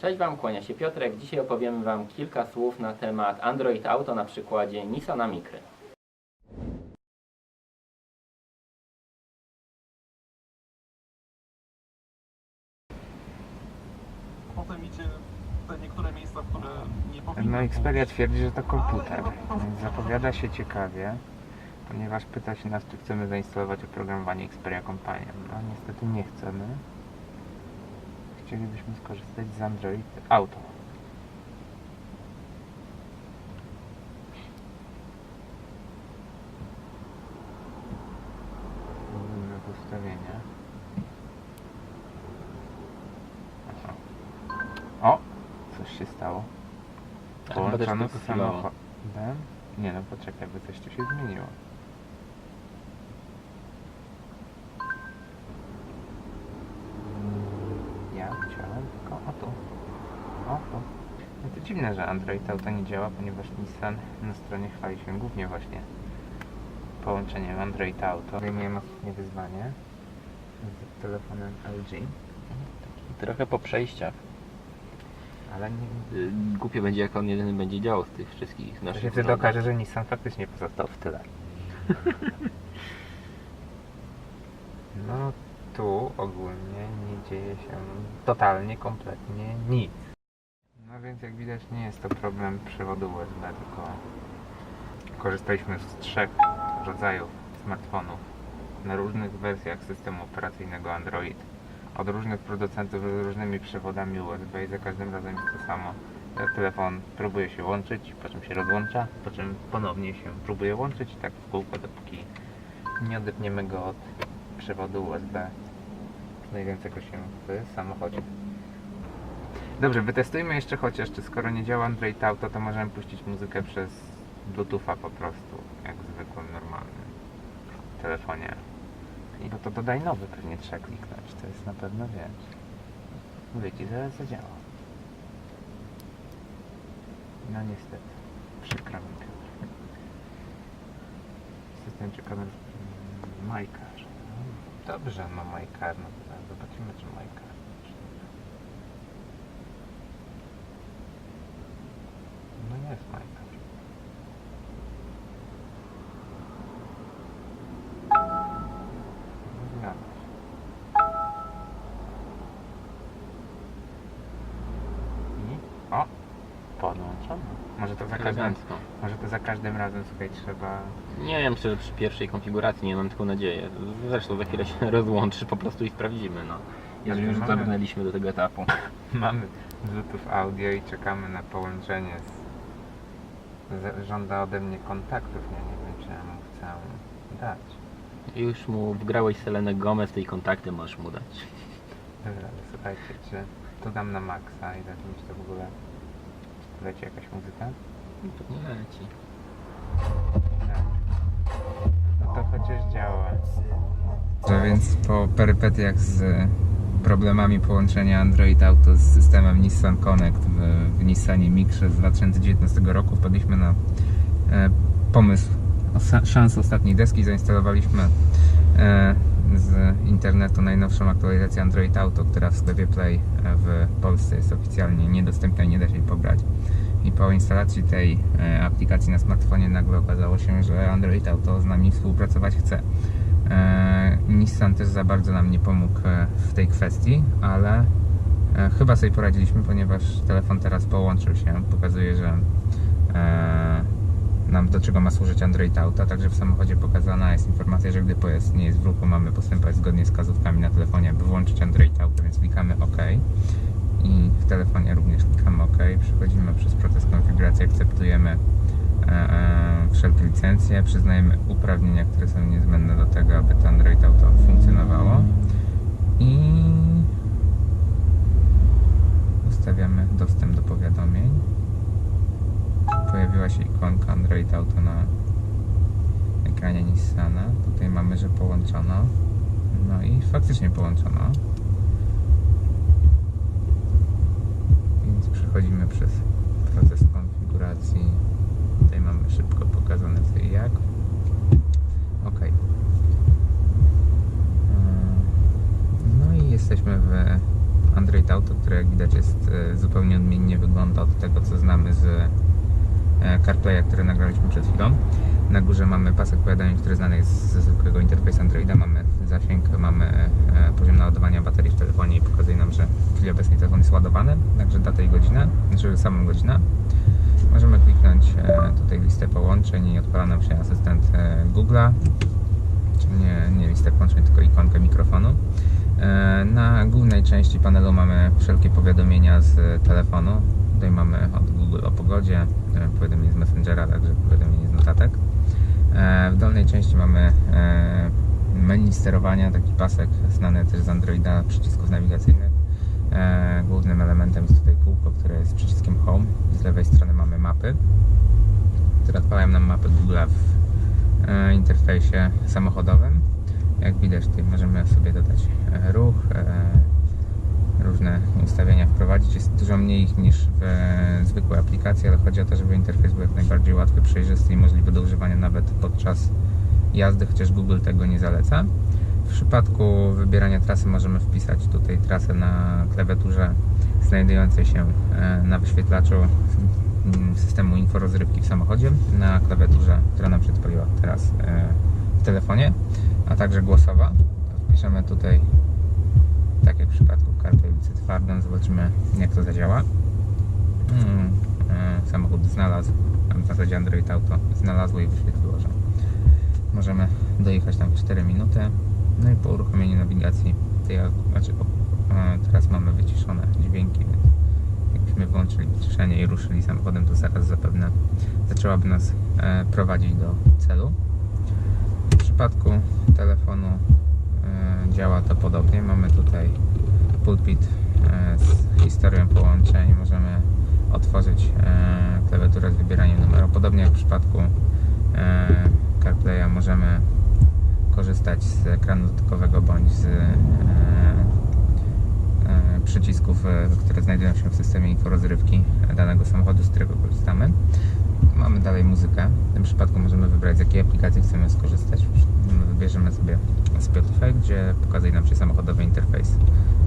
Cześć Wam, kłania się Piotrek. Dzisiaj opowiemy Wam kilka słów na temat Android Auto na przykładzie Nissana Micry. Potem idzie te niektóre miejsca, które nie powinny No Xperia twierdzi, że to komputer, więc zapowiada się ciekawie, ponieważ pyta się nas, czy chcemy zainstalować oprogramowanie Xperia Companion. No niestety nie chcemy. Chcielibyśmy skorzystać z Android Auto. Mówimy ustawienia. O! Coś się stało. Połączono z samochodem. Nie no, poczekaj, bo coś tu się zmieniło. Ja chciałem tylko o tu. O tu. No to dziwne, że Android Auto nie działa, ponieważ Nissan na stronie chwali się głównie właśnie połączeniem Android Auto. Zajmujemy ostatnie wyzwanie z telefonem LG, Trochę po przejściach. ale nie, Y, Głupio będzie, jak on jedyny będzie działał z tych wszystkich To naszych się wtedy okaże, że Nissan faktycznie pozostał w tyle. No tu ogólnie nie dzieje się totalnie, kompletnie nic. No więc jak widać nie jest to problem przewodu USB, tylko korzystaliśmy z trzech rodzajów smartfonów na różnych wersjach systemu operacyjnego Android od różnych producentów z różnymi przewodami USB i za każdym razem jest to samo. Telefon próbuje się łączyć, po czym się rozłącza, po czym ponownie się próbuje łączyć tak w kółko, dopóki nie odepniemy go od przewodu USB znajdującego się w samochodzie. Dobrze, wytestujmy jeszcze chociaż, czy skoro nie działa Android Auto, to możemy puścić muzykę przez Bluetootha po prostu, jak w zwykłym, normalnym telefonie. I bo to dodaj nowy pewnie trzeba kliknąć, to jest na pewno wiesz. Mówię ci, zaraz zadziała. No niestety, przykro mi Piotr. System czeka na Majkar. No, dobrze, no Majkar, no to zobaczymy czy Majkar. No jest Majkar. No zgadza się. I? O! Może to za każdym, Elegancko. może to za każdym razem, słuchaj, trzeba... Nie wiem, czy przy pierwszej konfiguracji nie mam taką nadzieję. Zresztą za chwilę się rozłączy po prostu i sprawdzimy, no. Jeżeli już Mamy- dobrnęliśmy do tego etapu. Mamy Bluetooth audio i czekamy na połączenie z... z żąda ode mnie kontaktów, nie, nie wiem czy ja mu chcę dać. Już mu wgrałeś Selenę Gomez, tej kontakty możesz mu dać. Dobra, ale słuchajcie, czy to dam na maksa i czy to w ogóle... Leci jakaś muzyka? To nie leci. Tak. No to chociaż działa. No więc po perypetiach z problemami połączenia Android Auto z systemem Nissan Connect w, w Nissanie Micrze z 2019 roku wpadliśmy na e, pomysł osa- szans ostatniej deski. Zainstalowaliśmy e, z internetu najnowszą aktualizację Android Auto, która w sklepie Play e, w Polsce jest oficjalnie niedostępna i nie da się jej pobrać. I po instalacji tej e, aplikacji na smartfonie nagle okazało się, że Android Auto z nami współpracować chce. E, Nissan też za bardzo nam nie pomógł w tej kwestii, ale chyba sobie poradziliśmy, ponieważ telefon teraz połączył się. Pokazuje, że nam do czego ma służyć Android Auto. Także w samochodzie pokazana jest informacja, że gdy pojazd nie jest w ruchu, mamy postępować zgodnie z wskazówkami na telefonie, aby włączyć Android Auto, więc klikamy OK. I w telefonie również klikamy OK. Przechodzimy przez proces konfiguracji, akceptujemy e, e, wszelkie licencje, przyznajemy uprawnienia, które są niezbędne do tego, aby to Android Auto funkcjonowało i ustawiamy dostęp do powiadomień. Pojawiła się ikonka Android Auto na ekranie Nissana. Tutaj mamy, że połączono. No i faktycznie połączono. Więc przechodzimy przez proces konfiguracji. Tutaj mamy szybko pokazane co i jak. Ok. No i jesteśmy w Android Auto, które jak widać jest e, zupełnie odmiennie wygląda od tego, co znamy z CarPlaya, które nagraliśmy przed chwilą. Na górze mamy pasek powiadomień, który znany jest ze zwykłego interfejsu Androida. Mamy zasięg, mamy e, poziom naładowania baterii w telefonie i pokazuje nam, że w chwili obecnej telefon jest ładowany, także datę i godzinę, znaczy samą godzinę. Możemy kliknąć e, tutaj listę połączeń i odpala nam się asystent e, Google'a, czyli nie, nie listę połączeń, tylko ikonkę mikrofonu. E, Na głównej części panelu mamy wszelkie powiadomienia z telefonu. Tutaj mamy od Google o pogodzie, e, powiadomienie z Messengera, także powiadomienie z notatek. E, W dolnej części mamy e, menu sterowania, taki pasek znany też z Androida, przycisków nawigacyjnych. Głównym elementem jest tutaj kółko, które jest przyciskiem Home. Z lewej strony mamy mapy, które odpalają nam mapy Google'a w interfejsie samochodowym. Jak widać tutaj możemy sobie dodać ruch, różne ustawienia wprowadzić. Jest dużo mniej ich niż w e, zwykłej aplikacji, ale chodzi o to, żeby interfejs był jak najbardziej łatwy, przejrzysty i możliwy do używania nawet podczas jazdy, chociaż Google tego nie zaleca. W przypadku wybierania trasy możemy wpisać tutaj trasę na klawiaturze znajdującej się e, na wyświetlaczu mm, systemu inforozrywki w samochodzie, na klawiaturze, która nam się teraz e, w telefonie, a także głosowa. Wpiszemy tutaj, jak w przypadku karty ulicy twardą, zobaczymy jak to zadziała. Mm, e, Samochód znalazł, w zasadzie Android Auto znalazło i wyświetliło, że możemy dojechać tam w 4 minuty. No i po uruchomieniu nawigacji, znaczy, e, teraz mamy wyciszone dźwięki, więc jakbyśmy włączyli wyciszenie i ruszyli samochodem, to zaraz zapewne zaczęłaby nas e, prowadzić do celu. W przypadku telefonu działa to podobnie. Mamy tutaj pulpit e, z historią połączeń. Możemy otworzyć e, klawiaturę z wybieraniem numeru. Podobnie jak w przypadku e, CarPlaya możemy korzystać z ekranu dotykowego bądź z przycisków, które znajdują się w systemie inforozrywki danego samochodu, z którego korzystamy. Mamy dalej muzykę. W tym przypadku możemy wybrać z jakiej aplikacji chcemy skorzystać. Wybierzemy sobie Spotify, gdzie pokazuje nam się samochodowy interfejs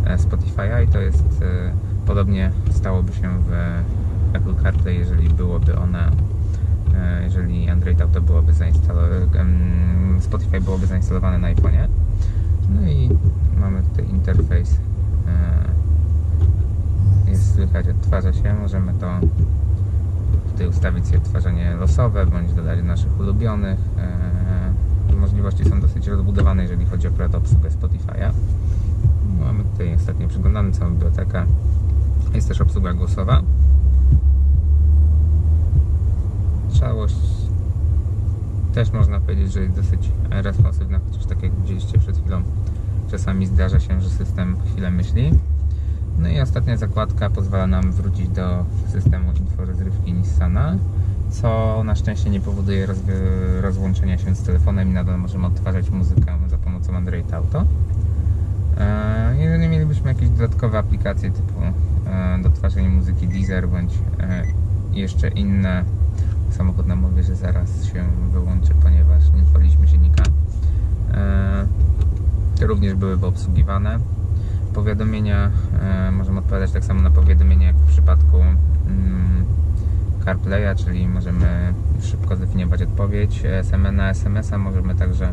Spotify'a i to jest e, podobnie stałoby się w Apple CarPlay, jeżeli byłoby one e, jeżeli Android Auto byłoby zainstalowane, Spotify byłoby zainstalowane na iPhone'ie. No i mamy tutaj interfejs. e, Jest słychać, odtwarza się. Możemy to tutaj ustawić sobie odtwarzanie losowe, bądź dodać naszych ulubionych. E, Możliwości są dosyć rozbudowane, jeżeli chodzi o obsługę Spotify'a. Mamy tutaj ostatnio przeglądamy całą bibliotekę. Jest też obsługa głosowa. Całość też można powiedzieć, że jest dosyć responsywna, chociaż tak jak widzieliście przed chwilą, czasami zdarza się, że system chwilę myśli. No i ostatnia zakładka pozwala nam wrócić do systemu inforozrywki Nissana, co na szczęście nie powoduje rozłączenia się z telefonem i nadal możemy odtwarzać muzykę za pomocą Android Auto. E, Jeżeli mielibyśmy jakieś dodatkowe aplikacje typu e, do tworzenia muzyki Deezer bądź e, jeszcze inne, samochód nam mówi, że zaraz się wyłączy, ponieważ nie odpaliliśmy silnika. Te również byłyby obsługiwane. Powiadomienia możemy odpowiadać tak samo na powiadomienia jak w przypadku mm, CarPlaya, czyli możemy szybko zdefiniować odpowiedź. Na SMS-a możemy także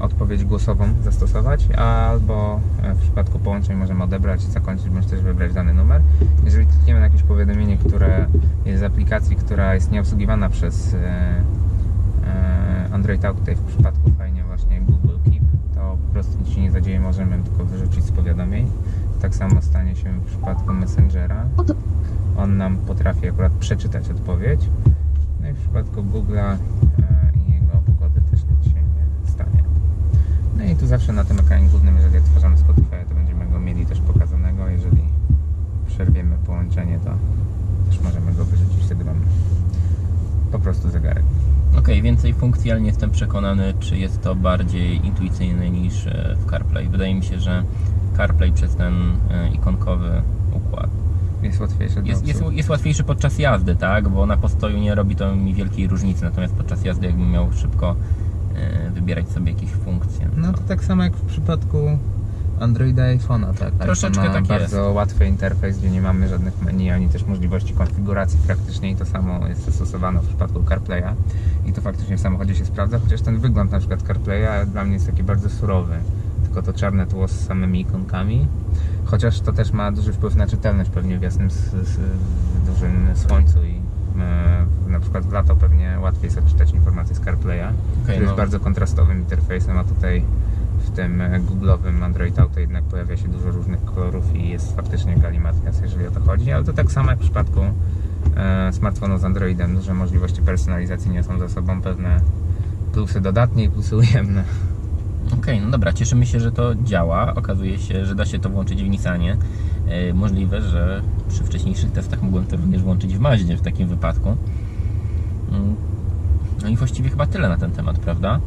odpowiedź głosową zastosować, albo e, w przypadku połączeń możemy odebrać, zakończyć, bądź też wybrać dany numer. Jeżeli klikniemy na jakieś powiadomienie, które jest z aplikacji, która jest nieobsługiwana przez e, e, Android Auto, tutaj w przypadku fajnie właśnie Google Keep, to po prostu nic się nie zadzieje, możemy tylko wyrzucić z powiadomień. Tak samo stanie się w przypadku Messengera. On nam potrafi akurat przeczytać odpowiedź. No i w przypadku Google'a No i tu zawsze na tym ekranie głównym, jeżeli odtwarzamy Spotify, to będziemy go mieli też pokazanego. Jeżeli przerwiemy połączenie, to też możemy go wyrzucić. Wtedy mamy po prostu zegarek. Okej, więcej funkcji, ale nie jestem przekonany, czy jest to bardziej intuicyjne niż e, w CarPlay. Wydaje mi się, że CarPlay przez ten e, ikonkowy układ Jest łatwiejsze do jest, jest, jest łatwiejszy podczas jazdy, tak? Bo na postoju nie robi to mi wielkiej różnicy, natomiast podczas jazdy jakbym miał szybko wybierać sobie jakieś funkcje. No to tak samo jak w przypadku Androida i iPhone'a, tak. Troszeczkę iPhone ma tak bardzo łatwy interfejs, gdzie nie mamy żadnych menu, ani też możliwości konfiguracji praktycznie i to samo jest zastosowane w przypadku CarPlaya. I to faktycznie w samochodzie się sprawdza, chociaż ten wygląd na przykład CarPlaya dla mnie jest taki bardzo surowy. Tylko to czarne tło z samymi ikonkami. Chociaż to też ma duży wpływ na czytelność pewnie w jasnym, s- s- w dużym słońcu e, na przykład w lato pewnie łatwiej jest odczytać informacje z CarPlaya, który no. jest bardzo kontrastowym interfejsem, a tutaj w tym e, Google'owym Android Auto jednak pojawia się dużo różnych kolorów i jest faktycznie galimatias, jeżeli o to chodzi, ale to tak samo jak w przypadku e, smartfonu z Androidem, duże możliwości personalizacji niosą ze sobą pewne plusy dodatnie i plusy ujemne. Okej, no dobra, cieszymy się, że to działa. Okazuje się, że da się to włączyć w Nissanie. E, możliwe, że przy wcześniejszych testach mogłem to również włączyć w Maździe w takim wypadku. Mm, No i właściwie chyba tyle na ten temat, prawda?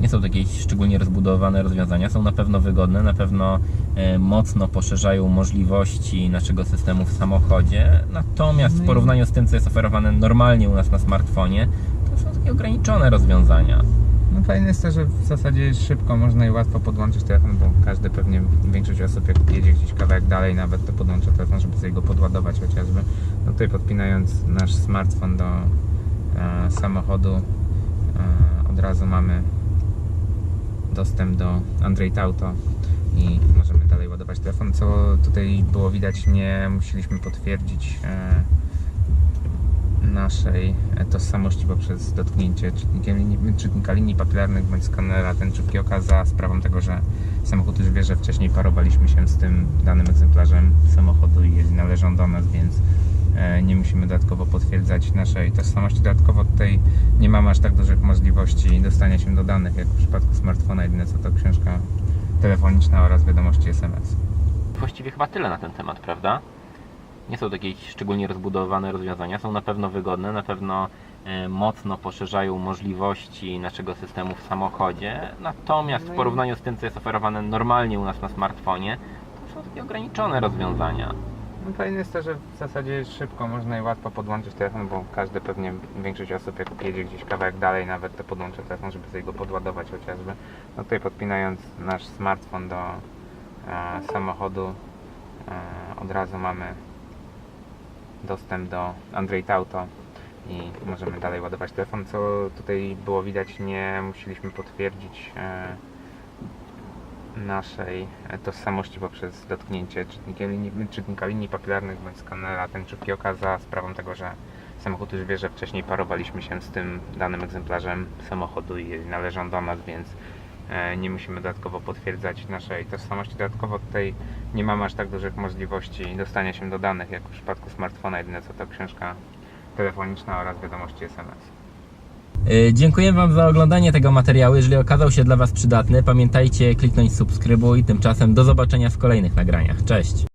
Nie są to jakieś szczególnie rozbudowane rozwiązania, są na pewno wygodne, na pewno e, mocno poszerzają możliwości naszego systemu w samochodzie. Natomiast w No porównaniu z tym, co jest oferowane normalnie u nas na smartfonie, to są takie ograniczone rozwiązania. No fajne jest to, że w zasadzie szybko można i łatwo podłączyć telefon, bo każdy pewnie, większość osób jak jedzie gdzieś kawałek dalej nawet to podłącza telefon, żeby sobie go podładować chociażby. No tutaj podpinając nasz smartfon do e, samochodu e, od razu mamy dostęp do Android Auto i możemy dalej ładować telefon, co tutaj było widać, nie musieliśmy potwierdzić e, naszej tożsamości poprzez dotknięcie czytnikiem czytnika linii papilarnych bądź skanera tęczówki oka za sprawą tego, że samochód już wie, że wcześniej parowaliśmy się z tym danym egzemplarzem samochodu i należą do nas, więc e, nie musimy dodatkowo potwierdzać naszej tożsamości. Dodatkowo tutaj nie mamy aż tak dużych możliwości dostania się do danych, jak w przypadku smartfona, jedyne co to książka telefoniczna oraz wiadomości SMS. Właściwie chyba tyle na ten temat, prawda? Nie są to jakieś szczególnie rozbudowane rozwiązania, są na pewno wygodne, na pewno e, mocno poszerzają możliwości naszego systemu w samochodzie. Natomiast No w porównaniu z tym, co jest oferowane normalnie u nas na smartfonie, to są takie ograniczone rozwiązania. No fajne jest to, że w zasadzie szybko można i łatwo podłączyć telefon, bo każdy pewnie, większość osób jak jedzie gdzieś kawałek dalej nawet to podłącza telefon, żeby sobie go podładować chociażby. No tutaj podpinając nasz smartfon do e, samochodu e, od razu mamy dostęp do Android Auto i możemy dalej ładować telefon, co tutaj było widać, nie musieliśmy potwierdzić e, naszej tożsamości poprzez dotknięcie czytnikiem linii, czytnika linii papilarnych bądź skanera. Tęczówki oka za sprawą tego, że samochód już wie, że wcześniej parowaliśmy się z tym danym egzemplarzem samochodu i należą do nas, więc nie musimy dodatkowo potwierdzać naszej tożsamości. Dodatkowo tutaj nie mamy aż tak dużych możliwości dostania się do danych, jak w przypadku smartfona, jedyne co to książka telefoniczna oraz wiadomości SMS. E, Dziękuję Wam za oglądanie tego materiału. Jeżeli okazał się dla Was przydatny, pamiętajcie kliknąć subskrybuj. Tymczasem do zobaczenia w kolejnych nagraniach. Cześć!